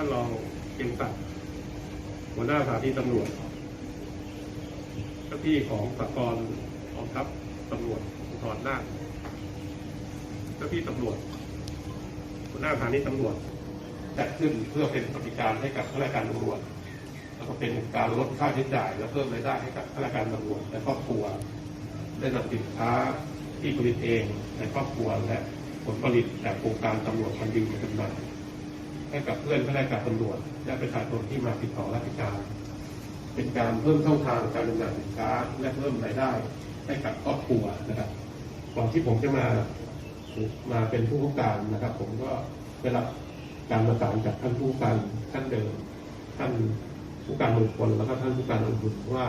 ท่านรองเกียงศักดิ์หัวหน้าสถานีตำรวจเจ้าที่ของสากลกองทัพตำรวจภูธรนาคเจ้าที่ตำรวจหัวหน้าสถานีตำรวจจัดขึ้นเพื่อเป็นสวัสดิการให้กับข้าราชการตำรวจแล้วก็เป็นการลดค่าใช้จ่าย และเพิ่มรายได้ให้กับข้าราชการตำรวจและครอบครัว ได้นำสินค้าที่ผลิตเองในครอบครัวและผลผลิตจากโครงการตำรวจพันดีมาจำหน่าย ให้กับเพื่อนข้าราชการตำรวจและประชาชนที่มาติดต่อราชการ เป็นการเพิ่มช่องทางการจำหน่ายสินค้า และเพิ่มรายได้ให้กับครอบครัวนะครับ ก่อนที่ผมจะมามาเป็นผู้ว่าการนะครับ ผมก็ได้รับการประสานจากท่านผู้การท่านเดิม ท่านผู้การมงคลแล้วก็ท่านผู้การอังบุญว่า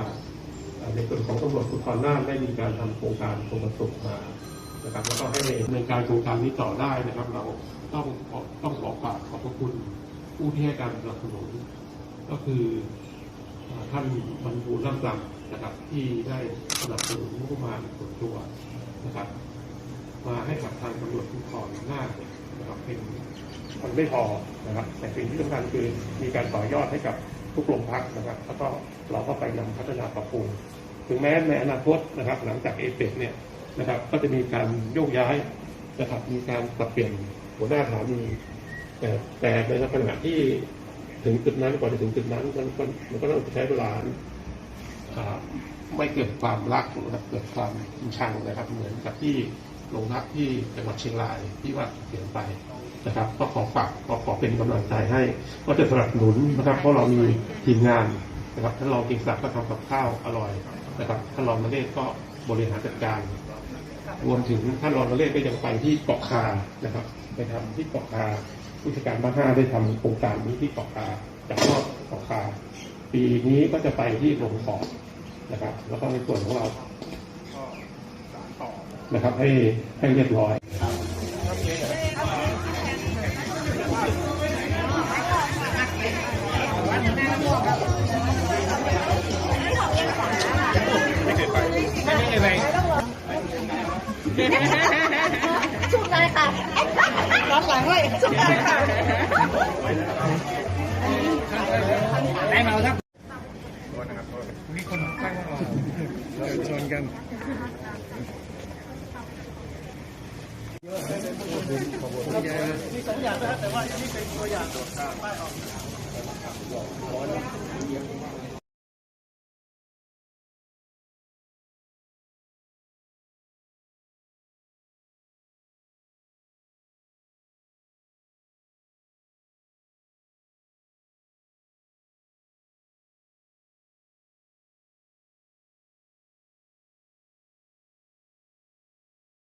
ในส่วนของตำรวจภูธรน่านได้มีการทำโครงการโครงกระสุนมา นะครับแล้วก็ให้ดำเนินการโครงการนี้ต่อได้นะครับ เราต้องต้องขอฝากขอบพระคุณผู้ที่ให้การสนับสนุนก็คือท่านบรรบูลร่ำรำนะครับ ที่ได้สนับสนุนงบประมาณส่วนตัวนะครับ มาให้กับทางตำรวจภูธรน่านเนี่ยนะครับเป็นมันไม่พอนะครับ แต่สิ่งที่สำคัญคือมีการต่อยอดให้กับทุกโรงพักนะครับ แล้วก็เราก็ไปนำพัฒนาปรับปรุงถึงแม้ในอนาคตนะครับ หลังจากเอเปกเนี่ย นะครับ ก็จะมีการโยกย้ายนะครับมีการปรับเปลี่ยนหัวหน้าสถานีแต่แต่ในขณะที่ถึงจุดนั้นก่อนจะถึงจุดนั้นมันก็มันก็ต้องใช้เวลาไม่เกิดความรักนะครับเกิดความชังนะครับ เหมือนกับที่โรงพักที่จังหวัดเชียงรายที่ว่าเปลี่ยนไปนะครับ ก็ขอฝากขอขอเป็นกำลังใจให้ ก็จะสนับสนุนนะครับ เพราะเรามีทีมงานนะครับท่านรองก่งศักดิ์ก็ทำกับข้าวอร่อยนะครับท่านรองนเรศก็ บริหารจัดการ รวมถึงท่านรองนเรศก็ยังไปที่เกาะคานะครับ ไปทำที่เกาะคาผู้จัดการบ้านห้าได้ทำโครงการนี้ที่เกาะคาจากรอบเกาะคา ปีนี้ก็จะไปที่ลงขอบนะครับ แล้วก็ในส่วนของเรานต่อนะครับ ให้ให้เรียบร้อย ชุดเลยค่ะรับหลังเลยชุดเลยค่ะได้มาครับมีคนข้างเราชนกันมีสองอย่างนะครับแต่ว่าอันนี้เป็นตัวอย่างป้ายออก